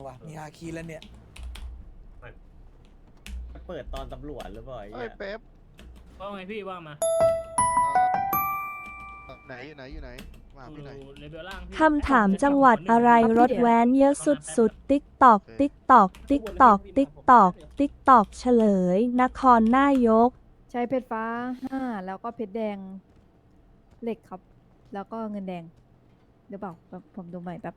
ตัวมีฮาคีแล้วเนี่ย เปิดตอนตำรวจหรือเปล่าไอ้เอ้เหี้ยยเป๊ปว่าไงพี่ว่ามาเอ่อไหนอยู่ไหนอยู่ไหน มาหาพี่หน่อยเลเวลล่างพี่คำถามจังหวัดอะไรรถแว้นเยอะสุดสุดติ๊กตอก ติ๊กตอก ติ๊กตอก ติ๊กตอก ติ๊กตอกเฉลย นครนายก ใช้เพชรฟ้าห้าแล้วก็เพชรแดงเหล็กครับ แล้วก็เงินแดงหรือเปล่าแบบผมดูใหม่แบบ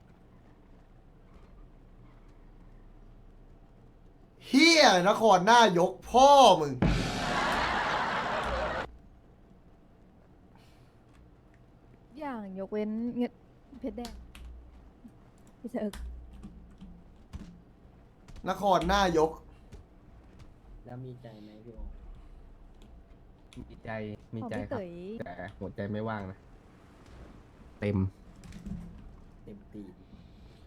ฮียนครหน้ายกพ่อมึง อย่างยกเว้นเงินเพชรแดงพี่เซิร์กนครหน้ายก แล้วมีใจไหมพี่โอมีใจ มีของใจพี่ครับเต๋ยแต่หัวใจไม่ว่างนะ เต็ม เต็มตีของพี่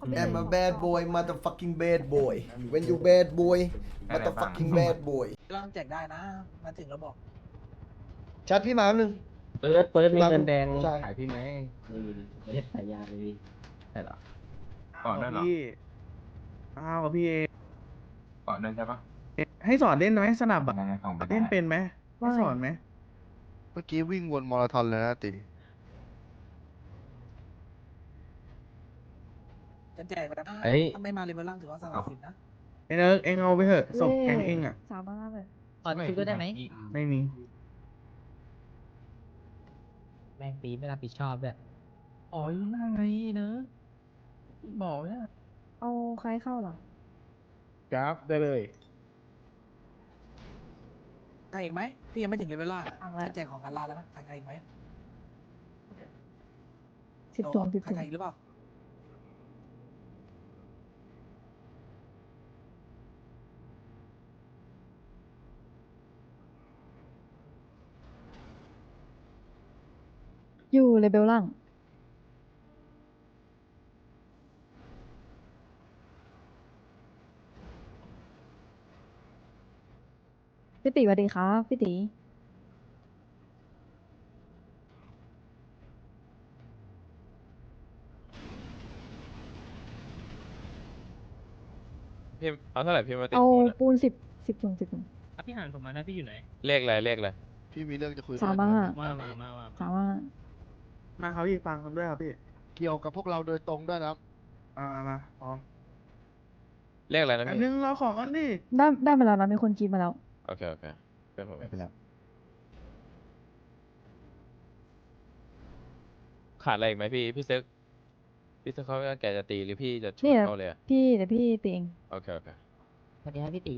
I'm เต๋ a ย bad boy motherfucking bad boy when you bad boy motherfucking bad boy ร่างแจกได้นะ มาถึงแล้วบอก ชัดพี่มาแป๊บนึง เปิดเปิดมีครับเงินแดงใช่ ขายพี่ไหมไม่มีไม่ได้ฉายาเลยพี่ใช่เหรอก่อนได้เหรอพี่อ้าวพี่เอก่อนได้ใช่ปะให้สอนเล่นไหมสนับอะยังไงของไปได้เล่นเป็นไหมให้สอนไหมเมื่อกี้วิ่งวนมาราธอนเลยนะติ จะแจกก็ได้เอ้ย ถ้าไม่มาเลเวลล่างถือว่าสละสิทธิ์นะเอ็งเอิร์กเอ็งเอาไปเถอะศพแกงเอ็งอะสามารถเลยขอคิวด้วยได้ไหม ไม่มี แม่งปีไม่รับผิดชอบด้วยอ๋ออยู่นั่งไงเนอะบอกเนี่ยเอาใครเข้าเหรอครับได้เลย ใครอีกไหมพี่ยังไม่ถึงเลเวลล่างอังแล้วจะแจกของกันลาแล้วนะใครอีกไหมสิบตัวสิบใครตัวอีกหรือเปล่า อยู่เลเบลล่าง พี่ติสวัสดีครับพี่ติพี่เอาเท่าไหร่พี่มาติดเอาหมดอะปูนสิบสิบถุงสิบถุงพี่หันผมมานะพี่อยู่ไหน เลขอะไรเลขอะไรพี่มีเรื่องจะคุยสามด้วยห้ามามามามาสามห้า มาครับพี่ฟังคำด้วยครับพี่ เกี่ยวกับพวกเราโดยตรงด้วยนะครับ อ่ามาพร้อมเลขอะไรนะอันพี่นึงเราของกันดิได้ได้มาแล้วนะมีคนกินมาแล้ว โอเคโอเคเป็นผมไปแล้วขาดอะไรอีกไหมพี่พี่ซึกพี่ซึกเขาแกจะตีหรือพี่จะชเนี่วนยเขาเลยอะพี่เดี๋ยวพี่ตีเองโอเคโอเคสวัสดีครับพี่ตี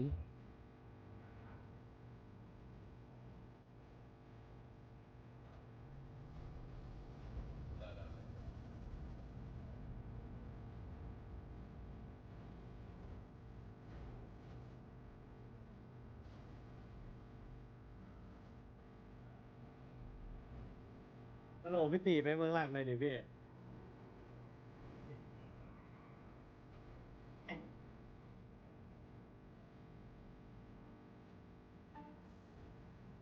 ฮัลโหลพี่ตีไปเมืองหลักหน่อยดิพี่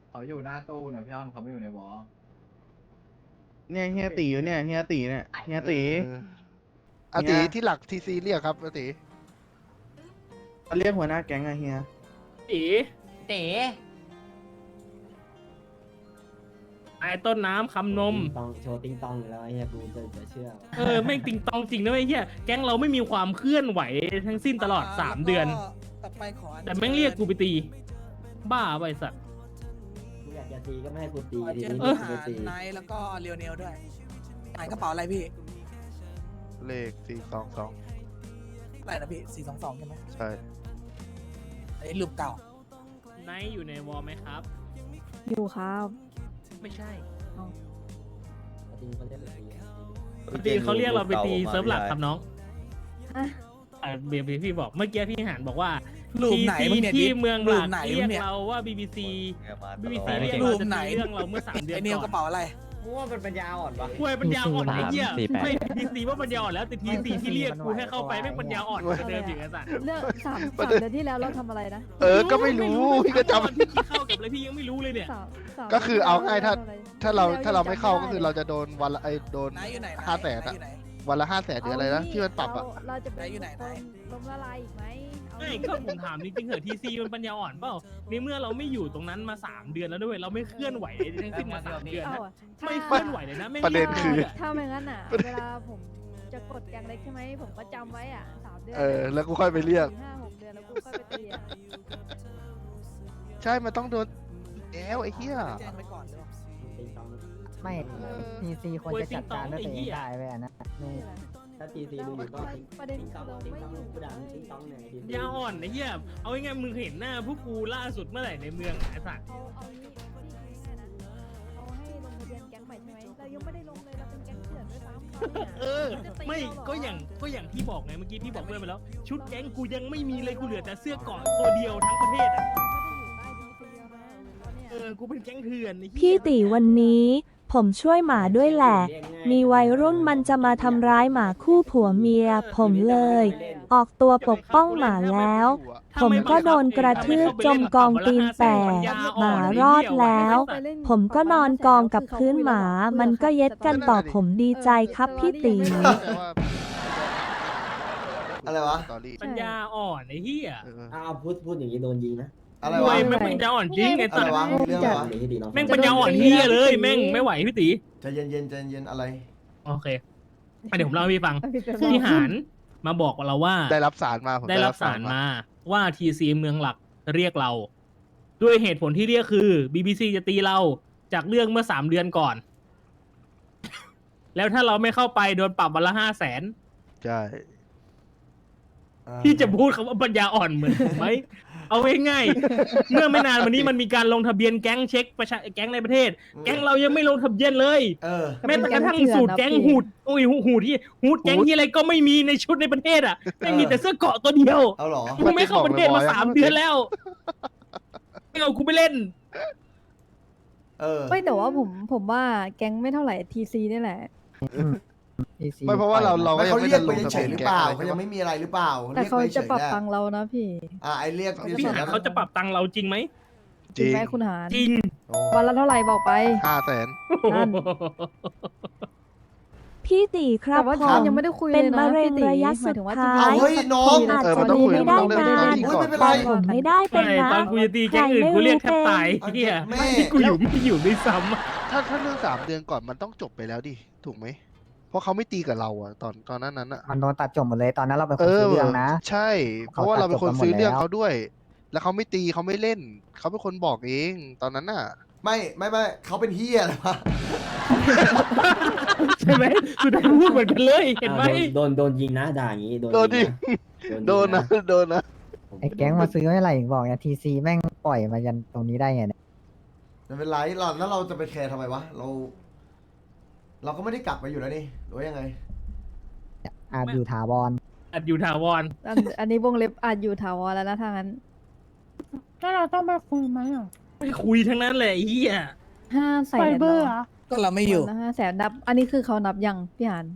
เขาอยู่หน้าตู้นะพี่อ้อนเขาไม่อยู่ในวอลเนี่ยเฮียตีอยู่เนี่ยเฮียตีเนี่ยเฮียตี เอออาติที่หลักทีซีเรียกครับอาติเรียกหัวหน้าแก๊งอะเฮียตีเต๋ ไอ้ต้นน้ำคำนมติงตองโชว์ติงตองอยู่แล้วไอ้เหี้ยกูจะจะเชื่อวะเออแม่งติงตองจริงนะไอ้เหี้ยแก๊งเราไม่มีความเคลื่อนไหวทั้งสิ้นตลอดสามเดือนต่อไปขออัญแต่แม่งเรียกกูไปตี บ้าไปสัตว์ กูอยากจะตีก็ไม่ให้กูตีขอทีเชิญนี้ทกูหาจะรตีไนท์แล้วก็เรียวเนลด้วยหายกระเป๋าอะไรพี่เลขสี่สองสองอะไรนะพี่สี่สองสองใช่ไหมใช่ อันนี้รูปเก่า ไนท์อยู่ในวอลไหมครับ อยู่ครับ ไม่ใช่ตีเขาเรียกตีอะปกติเขาเรียกเราไปตีเซิร์ฟหลักครับน้องอะอ่าเบียร์พี่บอกเมื่อกี้พี่หานบอกว่ารูปไหนทีมึงเนี่ยที่ดิเมืองหรูลัปกไหนเรีมึยงกเนี่ย เราว่า BBC BBC รูเรียกปเราจะไหน ตีเรื่องเราเมื่อสามเดือนไอเนลก่กอระนเป๋าอะไร กูว่ามันปัญญาอ่อนวะคุยปัญญาอ่อนไอ้เหี้ยสี่แปด ไม่ BBC ว่าปัญญาอ่อนแล้วแต่ทีสี่ที่เรียกกูให้เข้าไปไม่งปัญญาอ่อนกว่าเดิมอีกไอ้สัตว์เรื่องสามสามเดือนที่แล้วเราทำอะไรนะเออ ก็ไม่รู้พี่ก็จพี่คิดเข้ากับอะไรพี่ยังไม่รู้เลยเนี่ยสามสามำก็คือเอาง่ายถ้าดืนที่แล้วถ้าเราทำอะไรถ้าเราไม่เข้าก็จำคือเราจะโดนวันละไอโดนไนท์อยู่ไหนห้าแสนไนอะท์อยู่ไหนวันละห้าแสนหรืออะไรนะที่มันปรับอะเาเราจะเป็นไหนอยู่ไหนไหนคนล้มละลายอีกไหมเอา ไม่ก็ผมถามจริงๆเหอะทีซีมันปัญญาอ่อนเปล่าในเมื่อเราไม่อยู่ตรงนั้นมาสามเดือนแล้วด้วยเราไม่เคลื่อนไหวทั้งสิ้นมาสามเดือนเอานะอะไม่ถ้าเคลื่อนไหวเลยนะไม่ประเด็นคือ ถ้าไม่งั้นอะ เวลาผมจะกดแกงเล็กใช่ไหมผมก็จำไว้อะสามเดือนเออ แล้วกูค่อยไปเรียกสี่ห้าหกเดือนแล้วกูค่อยไปตีอะใช่ มันต้องโดนแล้วไอ้เหี้ย แจ้งไว้ก่อนหรือเปล่าไม่ทีซีควรจะจัดการด้วยตัวเองได้เว้ยอันนะไม่ ถ้าตีซีดูอยู่ก็ประเด็นคือเราไม่อยู่ปัญญาอ่อนไอ้เหี้ยเอาง่ายๆมึงเห็นหน้าพวกกูล่าสุดเมื่อไหร่ในเมืองไอ้สัตว์เอาเอางี้เอาที่ง่ายๆนะเอาให้ลงทะเบียนแก๊งใหม่ใช่ไหมเรายังไม่ได้ลงเลยเราเป็นแก๊งเถื่อนด้วยซ้ำตอนเนี้ยเออจะตีไม่เราเหรก็อย่างก็อย่างที่บอกไงเมื่อกี้พี่บอกเพื่อนไปแล้ว ชุดแก๊งกูยังไม่มีเลยกูเหลือแต่เสื้อเกราะตัวเดียวทั้งประเทศอะเราไม่ได้อยู่ใต้ดีซีมาตอนเนี้ยเออกูเป็นแก๊งเถื่อนไอ้เหี้ย พี่ตีวันนี้ ผมช่วยหมาด้วยแหละ มีวัยรุ่นมันจะมาทำร้ายหมาคู่ผัวเมีย ผมเลย ออกตัวปกป้องหมาแล้ว ผมก็โดนกระทืบจมกองตีนแตกหมารอดแล้วไปเล่นผมก็นอนกองกับพื้นหมา มันก็เย็ดกันต่อผมดีใจครับพี่ตี อะไรวะสตอรี่ปัญญาอ่อนไอ้เหี้ย เอออ้าวพูดพูดอย่างนี้โดนยิงนะ อะไรรววะยแม่งปัญญาอ่อนจริงไอ้อะสัไรตว์วะเรื่องอะไรวะแม่งปัญญาอ่อนเหี้ยเลยแม่งไม่ไหวพี่ตีใจเย็นเย็นๆใจเย็นๆอะไร โอเคอะเดี๋ยวผมเล่าให้พี่ฟังเอาพี่เฟรมพี่หานมาบอกกับเราว่าได้รับสารมาผมได้รับสารมาว่าทีซีเมืองหลักเรียกเรา ด้วยเหตุผลที่เรียกคือ BBC จะตีเราจากเรื่องเมื่อสามเดือนก่อน แล้วถ้าเราไม่เข้าไปโดนปรับวันละห้าแสนใช่ พี่จะพูดคำว่าปัญญาอ่อนเหมือนผมไหม เอาง่ายๆเมื่อไม่นานวันนี้มันมีการลงทะเบียนแก๊งเช็คประชาแก๊งในประเทศ แก๊งเรายังไม่ลงทะเบียนเลย เออ แม้แต่กระทั่งสูตรแก๊งหูดโอ้ยหูดที่หูดแก๊งที่อะไรก็ไม่มีในชุดในประเทศอะไม่มีแต่เสื้อเกราะตัวเดียวเอาเหรอ กูไม่เข้าประเทศมาสามเดือนแล้วไม่เอากูไปเล่น เออ ไม่แต่ว่าผมผมว่าแก๊งไม่เท่าไหร่ทีซีนี่แหละ ไม่เพราะว่าเราเราไม่ก็ยัเขางไม่เรียได้กลไปงทะเฉเบียยนๆหรือแก๊งเปล่าอะไรเขาใช่ยังปะไม่มีอะไรหรือเปล่าแต่เรียกเขาไปเฉจะยปรับๆได้ฟังเรานะพี่อ่าไอเรียกพี่หาเขาจะปรับตังค์เราจริงไหมจริงไหมคุณหารจริงโอ้วันละเท่าไหร่บอกไป ห้าแสน นั่น พี่ตีครับแต่ว่าผเขามยังไม่ได้คุยเป็เลนยนะมะเร็งพี่ตีระยะหมายถึงว่าสุดท้ายเอาเฮ้ยน้อง อาจเออมัจะนต้องมีคุยไม่ได้มันต้องงาเล่นนก่อน ไม่เป็นไรแต่ผมไม่ได้เป็นไม่นะตอนกูจะตีแก๊งอื่นกูเรียกแทบตายเฮียแม่ที่กูอยู่ไม่อยู่ด้วยซ้ำอะถ้าถ้าเรื่องสามเดือนก่อนมันต้องจบไปแล้วดิ ถูกไหมเพ ราะเขาไม่ตีกับเราอะตอนตอนนั้นนั้นอะมันโดนตัดจบหมดเลยตอนนั้นเราเป็นคเอนอซื้อเรื่องนะ ใช่ เพราะว่าเราเป็นคนซื้อเรื่องเขาด้วย แล้วเขาไม่ตีเขาไม่เล่น เขาเป็นคนบอกเอง ตอนนั้นน่ะ ไม่ไม่ไม่เขาเป็นเฮียอะไรวะใช่ไหมสุดท้ายพูดเหมือนกันเลยเห็นไหมโดนโดนยิงนะด่าอย่างนี้ โดนดิโดนนะโดนนะไอ้แก๊งมาซื้อไม่ไหร่บอกเนี่ยทีซีแม่งปล่อยมายันตรงนี้ได้ไงเนี่ยไม่เป็นไรเราแล้วเราจะไปแคร์ทำไมวะเรา เราก็ไม่ได้กลับไปอยู่แล้วนี่หรือว่ายังไง อาจอยู่ถาวร อัดอยู่ถาวร อันอันนี้วงเล็บอาจอยู่ถาวรแล้วนะทางนั้นก็เราต้องมาคุยไหมอะไม่คุยทั้งนั้นเลยไอ้เฮียห้าแสนก็เราไม่อยู่ ห้าแสนนับ อันนี้คือเขานับยังพี่หาน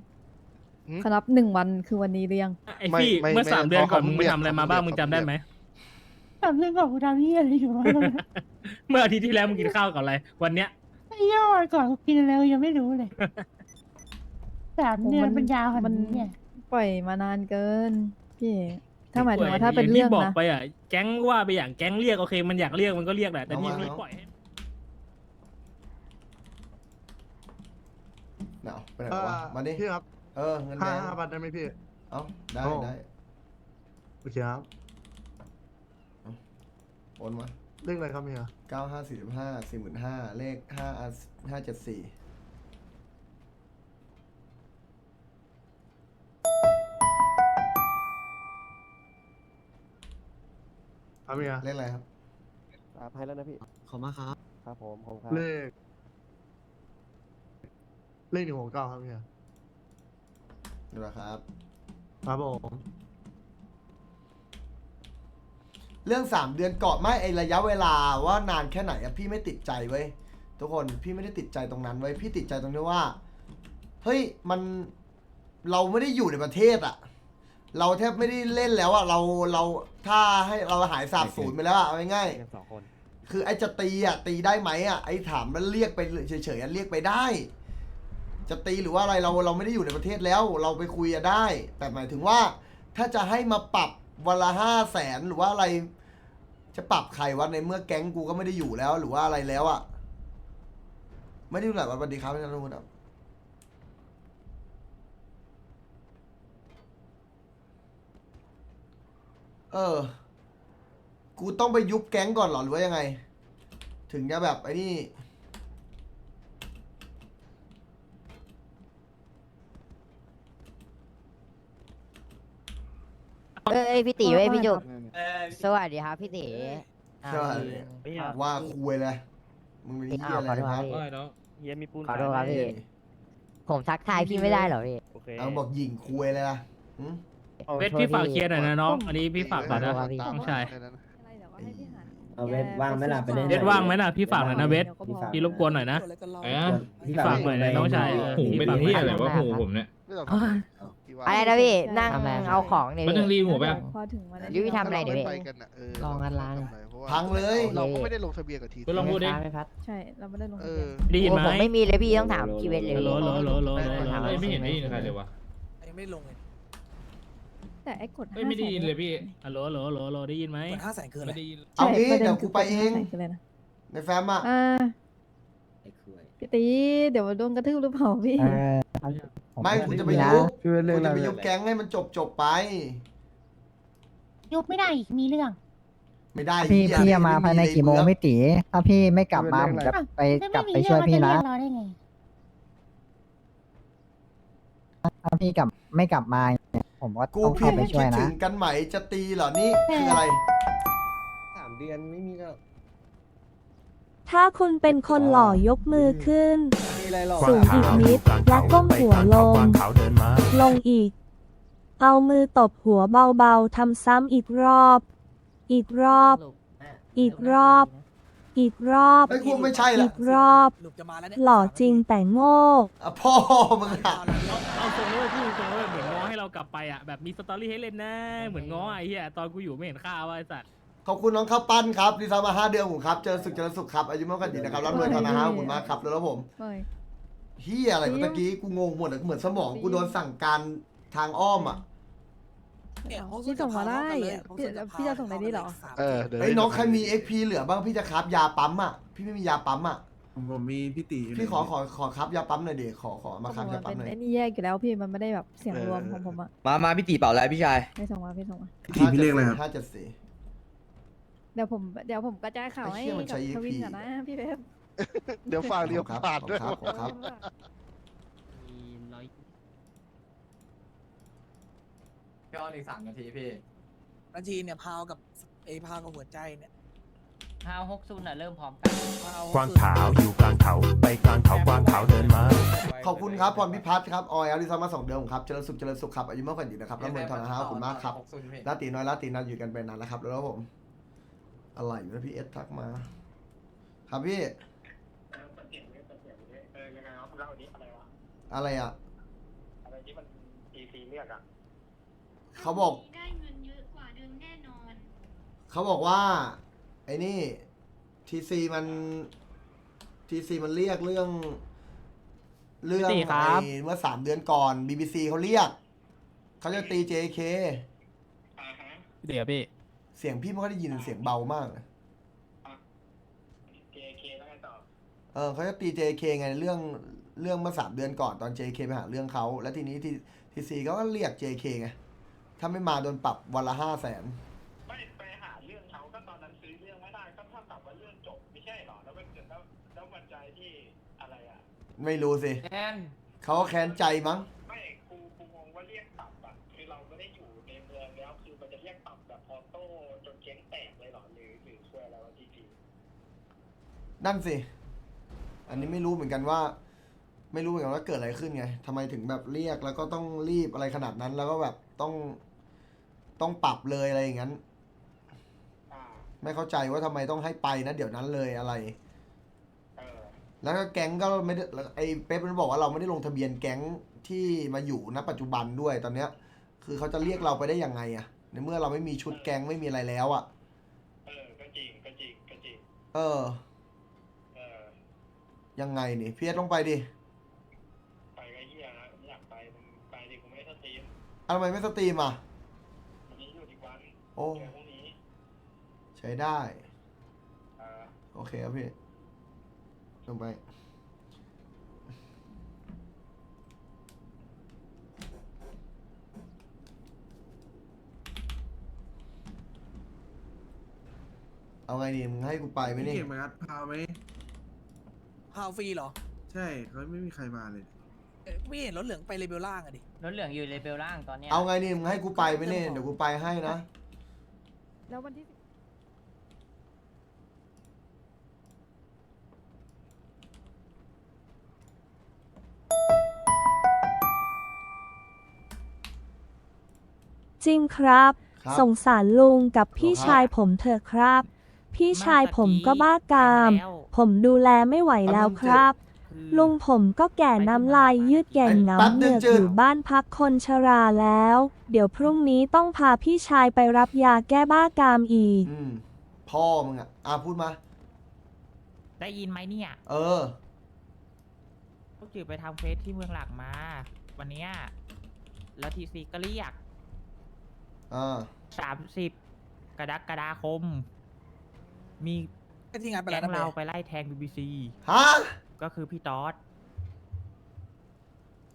หืม เขานับหนึ่งวันคือวันนี้หรือยัง ไอ้พี่ไม่ไม่เมื่อสามไม่เดือนก่อนเขามึงไปทำอะไรมาบ้างเขามึงจำได้ไหมสามเดือนก่อนกูทำนี่อะไรอยู่วะ เมื่ออาทิตย์ที่แล้วมึงกินข้าวกับอะไร วันเนี้ย ไอ้เหี้ยวันก่อนกูกินอะไรยังไม่รู้เลยสามเดือนปัญญาขนามัดนนี้เนี่ย ปล่อยมานานเกิน พี่ ถ้าหมายถึงว่าถ้าเป็นเรื่องย่ที่บอกนะ ไปอะแก๊งว่าไปอย่างแก๊งเรียกโอเคมันอยากเรียกมันก็เรียกแหละแต่นี่เอามาไม่เอาปล่อยให้เนาไปไหนวะมาดิพี่ครับเออเงินแดห้างห้าพันได้ไหมพี่ เอ้าได้โอ้ ได้โอเคครับ โอนมา เรื่องอะไรครับเฮียเก้าห้าสี่สิบห้าสี่หมื่นห้าเลขห้าห้าเจ็ดสี่ครับเฮียเลขอะไรครับครับให้แล้วนะพี่ ขอบมากครับ ครับผมผมครับ เลข เลขหนึ่งหกเก้าครับเฮียดูนะครับ ครับผม เรื่องสามเดือนก่อนไม่ไอระยะเวลาว่านานแค่ไหนอะพี่ไม่ติดใจเว้ยทุกคนพี่ไม่ได้ติดใจตรงนั้นเว้ยพี่ติดใจตรงที่ว่าเฮ้ยมันเราไม่ได้อยู่ในประเทศอะเราแทบไม่ได้เล่นแล้วอะเราเราถ้าให้เราหายสาบสูญไปแล้วอะเอาง่ายๆสองคน คือไอ้จะตีอะตีได้ไหมอะไอ้ถามมันเรียกไปเฉยๆอะเรียกไปได้ จะตีหรือว่าอะไรเราเราไม่ได้อยู่ในประเทศแล้ว เราไปคุยกันได้ แต่หมายถึงว่า ถ้าจะให้มาปรับวันละห้าแสนหรือว่าอะไร จะปรับใครวะในเมื่อแก๊งกูก็ไม่ได้อยู่แล้ว หรือว่าอะไรแล้วอะไม่ได้ดูหลายวันสวัสดีครับพี่นัทวุฒิครับเออ กูต้องไปยุบแก๊งก่อนเหรอหรือว่ายังไง ถึงจะแบบไอ้นี่ เอ้ยพี่ตีเว้ยพี่จุกเอ้ยสวัสดีครับพี่ตีใช่ว่าคุยเลยมึงเป็นเหี้ยอะไรครับว่าไงน้องเฮียมีปูนขอโทษครับพี่ผมทักทายพี่ไม่ได้เหรอพี่โอเคเอาบอกหญิงคุยเลยนะหึเวทพี่ฝากเคลียร์หน่อยนะน้อง อันนี้พี่ฝากก่อนนะขอโทษครับพี่น้องชายอะไรเดี๋ยวก็ให้พี่หันเอาเวทว่างไหมล่ะไปเล่นเวทว่างไหมล่ะพี่ฝากหน่อยนะเวทดี๋ยก็พอพี่รบกวนหน่อยนะแล้วก็รอเอ้ยพี่ฝากหน่อยนะน้องชายเออหูพี่เป็นฝากหน่ที่อยอะไรวะหูผมเนี่ยไม่ต้องเอ้ย กี่วันอะไรนะพี่นั่งทำอะไรเอาของเนี่ยมันต้องรีบหัวไปอะพอถึงวันนั้นยุ้ยทำอะไรเนี่ยพี่ไปกันน่ะเออลองกันล้างเพราะว่าพังเลย เราก็ไม่ได้ลงทะเบียนกับทีคุณลองพูดดิ ไม่พัด ใช่เราไม่ได้ลงเอทะเบีอยนได้ยินไหมผมไม่มีเลยพี่ต้องถามพี่เวทเลยฮัลโหลฮัลโหลฮัลโหลฮัลโหลฮัลโหลเอ้ยไม่เห็นได้ยินใครเลยวะยังไม่ลงเลยแต่ไอ้กดเอ้ยไม่ได้ยินเลยพี่ฮัลโหลฮัลโหลฮัลโหลฮัลโหลได้ยินไหมเหมือนห้าแสนคืออะไรไม่ได้ยิน เอางี้ใช่ประเดี๋ยวกูไปเองประด็นคืออะไรนะในแฟ้มอะ อ่าพี่ตี เดี๋ยวโดนกระทืบหรือเปล่าพี่ ไม่กูจะไปยุบกูจะไปยุบแก๊งให้มันจบจบไป ยุบไม่ได้มีเรื่อง ไม่ได้พี่เหี้ยพี่จะมาภายในกี่โมงเรื่องพี่ตีถ้าพี่ไม่กลับมาผมจะไปกลับไปช่วยพี่นะถ้าพี่กลับไม่กลับมาเนี่ยผมก็กูต้องพิเข้ามไปพ์ช่คิวยดถึนะ งกันไหมจะตีเหรอนี่คืออะไร สามเดือนไม่มีแล้ว ถ้าคุณเป็นคนหล่อยกมือขึ้น มีอะไรหรอกสูงอีกนิดและก้มหัวลง ลงอีก เอามือตบหัวเบาๆทำซ้ำอีกรอบ อีกรอบ อีกรอบ อีกรอบ ไอ้ยกูไม่ใช่อีละกรอบหลุมจะมาแล้วเนี่ยหล่อจริงแต่โง่ อะพ่อมึงอะเอาเอาทรงเลยพูดทรงเลยเหมือนง้อให้เรากลับไปอะแบบมีสตอรี่ให้เล่นนะ เหมือนง้อไอ้เหี้ยตอนกูอยู่ไม่เห็นค่าว่าไอ้สัตว์ ขอบคุณน้องข้าวปั้นครับดีไซน์มาห้าเดือนผมครับ เจอสุขเจริญสุขครับ อายุมากกว่าดีนะครับรับรวยทานะฮะขอบคุณมากครับแล้วผมเฮ้ยเฮียอะไรวะตะกี้กูงงหมดอะเหมือนสมองกูโดนสั่งการทางอ้อมอะเนี่ยห้องพี่ส่งมาได้เยอะห้องพี่สุดพี่จะส่งในนี้เหรอ เออเดี๋ยวไอ้ยน้องใครมี XP เหลือบ้างพี่จะครับยาปั๊มอะพี่ไม่มียาปั๊มอะผมมีพี่ตีอยู่พี่ขอขอขอครับยาปั๊มหน่อยดิขอขอมาครับผมยามันปั๊มเป็นหน่อยไอ้นี่แยกอยู่แล้วพี่มันไม่ได้แบบเสียงรวมของผมอะมา มาพี่ตีเป่าอะไรพี่ชาย ไม่ส่งมาพี่ส่งมาพี่ตีพี่เรียกอะไรครับ ห้าเจ็ดสี่ เดี๋ยวผมเดี๋ยวผมกระจายข่าวไอ้ให้เหี้ยมันกับใช้ทวิน EP ก่อนนะพี่เป๊ปเดี๋ยวฝากเรียวครับขาดด้วยครับครับพี่ออนอีกสามนาทีพี่ นาทีเนี่ยพาวกับไอ้พาวกับหัวใจเนี่ยห้าหกศูนย์อะ เริ่มพร้อมกัน พาวกวางขาวอยู่กลางเขาไปกลางเขากวางขาวเดินมา ขอบคุณครับพรพิพัฒน์ครับออยอาริซามาสองเดือนผมครับเจริญสุขเจริญสุขครับอายุมากกว่าดีนะครับรับเงินทองนะฮะขอบคุณมากครับลาตีน้อยลาตีนาอยู่กันไปนานแล้วครับแล้วผม อะไรอยู่นะพี่เอสทักมา ครับพี่อะไรอะ อะไรที่มันตีซีเรียกอะเขาบอก ได้เงินเยอะกว่าเดิมแน่นอนเขาบอกว่า ไอ้นี่ทีซีมันทีซีมันเรียกเรื่อง เรื่องพี่ครับไอ้เมื่อสามเดือนก่อน BBC เขาเรียก เขาจะตี JK เดี๋ยวพี่ เสียงพี่ไม่ค่อยได้ยินเสียงเบามากนะ JK แล้วไงต่อเออเขาจะตี JK ไงเรื่องเรื่องเมื่อสามเดือนก่อนตอน JK ไปหาเรื่องเขาแล้วทีนี้ทีทีซีเขาก็เรียก JK ไงถ้าไม่มาโดนปรับวันละห้าแสนไม่ไปหาเรื่องเขาก็ตอนนั้นซื้อเรื่องไม่ได้ก็เท่ากับว่าเรื่องจบไม่ใช่หรอแล้วมันแล้วแล้วมันใจที่อะไรอะไม่รู้สิแอนเขาก็แค้นใจมั้ง นั่นสิ อันนี้ไม่รู้เหมือนกันว่า ไม่รู้เหมือนกันว่าเกิดอะไรขึ้นไงทำไมถึงแบบเรียกแล้วก็ต้องรีบอะไรขนาดนั้นแล้วก็แบบต้องต้องปรับเลยอะไรอย่างนั้น อ่าไม่เข้าใจว่าทำไมต้องให้ไปนะเดี๋ยวนั้นเลยอะไร เออแล้วก็แก๊งก็ไม่ได้ไอ้เป๊ปมันบอกว่าเราไม่ได้ลงทะเบียนแก๊งที่มาอยู่ณปัจจุบันด้วยตอนเนี้ย คือเขาจะเรียกเราไปได้ยังไงอะในเมื่อเราไม่มีชุดแก๊งไม่มีอะไรแล้วอะเออก็จริงก็จริงก็จริง เออ ยังไงนี่เพียสลงไปดิไปไก็เหี้ยนะอยากไปไปดิกูไม่สตรีมอะทำไมไม่สตรีมอะ วันนี้อยู่ดีกวันโอ้ใช้ได้อโอเคครับพี่ลงไป เอาไงดีมึงให้กูไปไหมนี่ เก่งไหมครับพาไหมาวฟรีเหรอใช่เขาไม่มีใครมาเลย เอ้ยไม่เห็นรถเหลืองไปเลเบลล่างอะดิรถเหลืองอยู่เลเวลล่างตอนเนี้ยเอาไงนี่มึงให้กูไปไหมนี่เดี๋ยวกูไปให้นะ แล้ววันที่สิบจริงครับ ครับ สงสารลุงกับพี่ครับชายผมเถอะครับ พี่ชายผมก็บ้ากาม ผมดูแลไม่ไหวแล้วครับ ลุงผมก็แก่น้ำลายยืดแก่งเหงาแป๊บเหนึงงือกจือดยู่บ้านพักคนชราแล้ว เดี๋ยวพรุ่งนี้ต้องพาพี่ชายไปรับยาแก้บ้ากามอีก อืมพ่อมึงอะอะพูดมา ได้ยินไหมเนี่ยเออ พวกจือไปทำเฟซที่เมืองหลักมา วันเนี้ยแล้วทีซีก็เรียกอ่าสามสิบกรกฎาคม มีไปที่งานไปแก๊แล้วงนะเบเราไปไล่แทงบีบีซีฮะก็คือพี่ต๊อด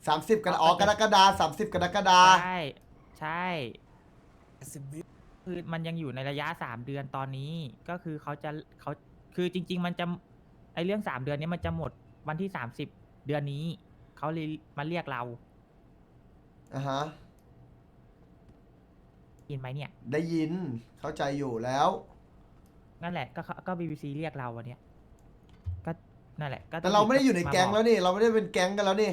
สามสิบกันอ๋อกรกฎาสามสิบกรกฎาใช่ใช่ สิบวิคือมันยังอยู่ในระยะสามเดือนตอนนี้ ก็คือเขาจะเขาคือจริง ๆ มันจะไอเรื่องสามเดือนนี้มันจะหมดวันที่สามสิบเดือนนี้เขาเลยมาเรียกเราอ่าฮะ ยินไหมเนี่ย ได้ยินเข้าใจอยู่แล้ว นั่นแหละก็เขาก็บีบีซีเรียกเราวันเนี้ยก็นั่นแหละก็แต่เราไม่ได้อยู่ในแก๊งมาบแล้วนี่เราไม่ได้เป็นแก๊งกันแล้วนี่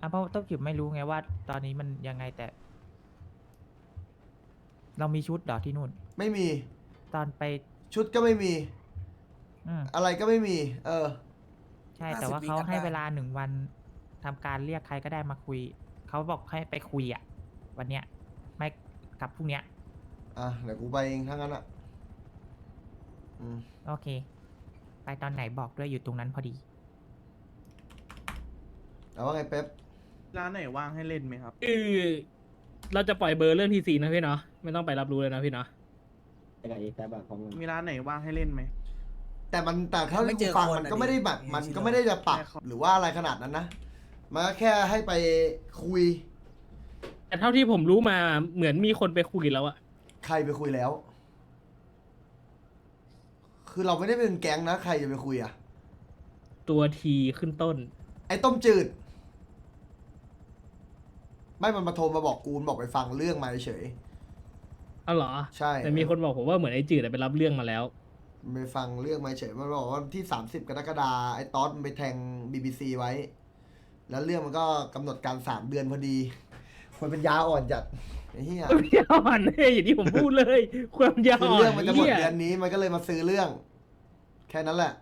อะเพราะต้องจิบไม่รู้ไงว่า ตอนนี้มันยังไงแต่ เรามีชุดเหรอที่นู่น ไม่มี ตอนไปชุดก็ไม่มี อืมอะไรก็ไม่มี เออ ใช่ แต่ว่าเขาให้เวลาหนึ่งวันทำการเรียกใครก็ได้มาคุย เขาบอกให้ไปคุยอะ วันเนี้ยไม่กับพรุ่งเนี้ย อะเดี๋ยวกูไปเองทั้างนั้นอะ อืมโอเค ไปตอนไหนบอกด้วยอยู่ตรงนั้นพอดีแล้วว่าไงเป๊ปร้านไหนว่างให้เล่นไหมครับคือเราจะปล่อยเบอร์เรื่องทีซีนะพี่เนาะไม่ต้องไปรับรู้เลยนะพี่เนาะมีร้านไหนว่างให้เล่นไหม แต่มันแต่เท่าไม่ที่เจกูอฟังคนมันอะก็ดิไม่ได้แบบมีมันชิโร่ก็ไม่ได้จะปรับ ใช่ครับ หรือว่าอะไรขนาดนั้นนะ มันก็แค่ให้ไปคุยแต่เท่าที่ผมรู้มาเหมือนมีคนไปคุยแล้วอะใครไปคุยแล้ว คือเราไม่ได้เป็นแก๊งนะ ใครจะไปคุยอะตัวทีขึ้นต้น ไอ้ต้มจืด ไม่มันมาโทรมาบอกกูมันบอกไปฟังเรื่องมาเฉยเอาเหรอ ใช่แต่มีคนบอกผมว่าเหมือนไอ้จืดอะไปรับเรื่องมาแล้ว มันไปฟังเรื่องมาเฉยมันบอกว่าที่สามสิบกรกฎาไอ้ตอสมันไปแทงบีบีซีไว้ แล้วเรื่องมันก็กำหนดการสามเดือนพอดี คนเป็นยาอ่อนจัด ไอ้เหี้ยความยาวอ่อนเฮ้ยอย่างที่ผมพูดเลย ความยาวคืออ่อนเรื่องมันจะหมดเหี้ยเดือนนี้มันก็เลยมาซื้อเรื่อง แค่นั้นแหละ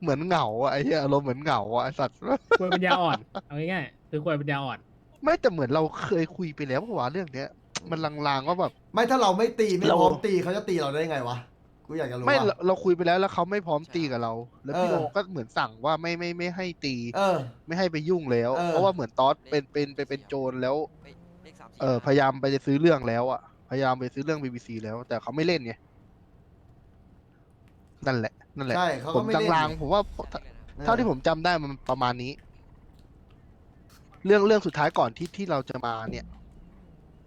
เหมือนเหงาอะไอ้เหี้ยอารมณ์เหมือนเหงาอะไอ้สัตว์ควรปัญญาอ่อนเอาง่ายๆคือควรปัญญาอ่อน ไม่แต่เหมือนเราเคยคุยไปแล้วเพราะว่าเรื่องเนี้ย มันลางๆว่าแบบ ไม่ถ้าเราไม่ตีไม่เราพร้อมตีเขาจะตีเราได้ไงวะกูอยากจะรู้ไม่ว่า เราเราคุยไปแล้วแล้วเขาไม่พร้อมตีกับเรา แล้วพี่เอโออ ก็เหมือนสั่งว่าไม่ไม่ไม่ให้ตี เออ ไม่ให้ไปยุ่งแล้ว เออ เพราะว่าเหมือนตอสเป็นเป็นไปเป็นโจรแล้ว เออพยายามไปจะซื้อเรื่องแล้วอะพยายามไปซื้อเรื่องบีบีซีแล้ว แต่เขาไม่เล่นไงนั่นแหละ นั่นแหละ ใช่เขาผก็มไม่เล่น ลางๆผมว่า เท่าที่ผมจำได้มันประมาณนี้ เรื่องเรื่องสุดท้ายก่อนที่ที่เราจะมาเนี่ย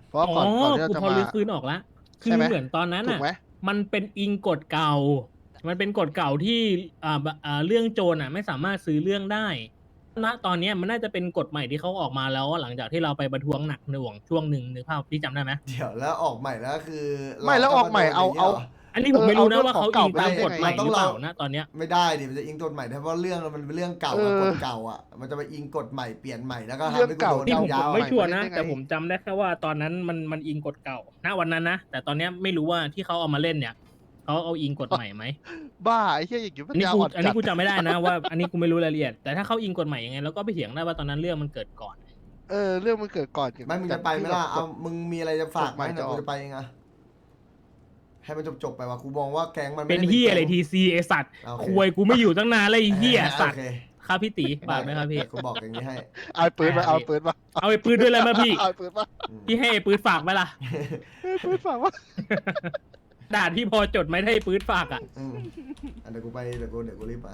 เพราะว่าอ๋ก่อนก่อนอที่เรากูจะพอมารื้อคืนออกละคือใช่ไหม เหมือนตอนนั้นถูอะกไหม มันเป็นอิงกฎเก่า มันเป็นกฎเก่าที่อ่าบอ่าเรื่องโจรอะ ไม่สามารถซื้อเรื่องได้ ณตอนเนี้ยมันน่าจะเป็นกฎใหม่ที่เขาออกมาแล้วหลังจากที่เราไปประท้วงหนักหน่วงช่วงหนึ่งนึกภาพพี่จำได้ไหมเดี๋ยวแล้วออกใหม่แล้วคือไม่แล้วออกใหม่เอาเอา อันนี้ผมไม่รู้นะว่าเขาเออเอาอิงตามเรื่องกฎใหม่เก่าหไปรือได้เปยังไงล่านะตอนเนี้ยไม่ได้ดิมันจะอิงกฎใหม่เพราะว่าเรื่องมันเป็นเรื่องเก่าเอกับอกฎเก่าอะมันจะไปอิงกฎใหม่เปลี่ยนใหม่แล้วก็เรื่ทำองให้กูเก่าโดนนี่ผมยาวผมๆไม่อะชัวร์นะได้ไงแต่ผมจำได้แค่ว่าตอนนั้นมันมันอิงกฎเก่าณวันนั้นนะแต่ตอนเนี้ยไม่รู้ว่าที่เขาเอามาเล่นเนี่ย เขาเอาอิงกฎใหม่ไหมบ้าไอ้แค่ยอย่างงี้มัอันนี้ากูอ่อนอันนี้กูจำไม่ได้นะว่าอันนี้กูไม่รู้รายละเอียด แต่ถ้าเขาอิงกฎใหม่ยังไงแล้วก็ไปเถียงได้ว่าตอนนั้นเรื่องมันเกิดก่อน เออเรื่องมันเกิดก่อนไม่มึงจะไปไหมล่ะ เอา มึงมีอะไรจะฝากไหมเดี๋กูจะไปยังไงให้มันจบจบไปว่ะ กูมองว่าแกงมันไม่เป็นได้เฮียอะไรทีซีไอสัตว์คคุยกูไม่อยู่ตั้งนานเลยเฮียสัตว์โอเครับพี่ตีบากไหมครับพี่ กูบอกอย่างนี้ให้เอาปืนมาเอาปืนมาเอาไปปืนด้วยเลยมาพี่ เอาปืนมาพี่ให้ปืนฝากไหมล่ะ เอาปืนฝากวะ ด่านพี่พอจดไม่ได้ปื้ดฝากอะอันเดี๋ยวกูไปเดี๋ยวกูเดี๋ยวกูรีบมา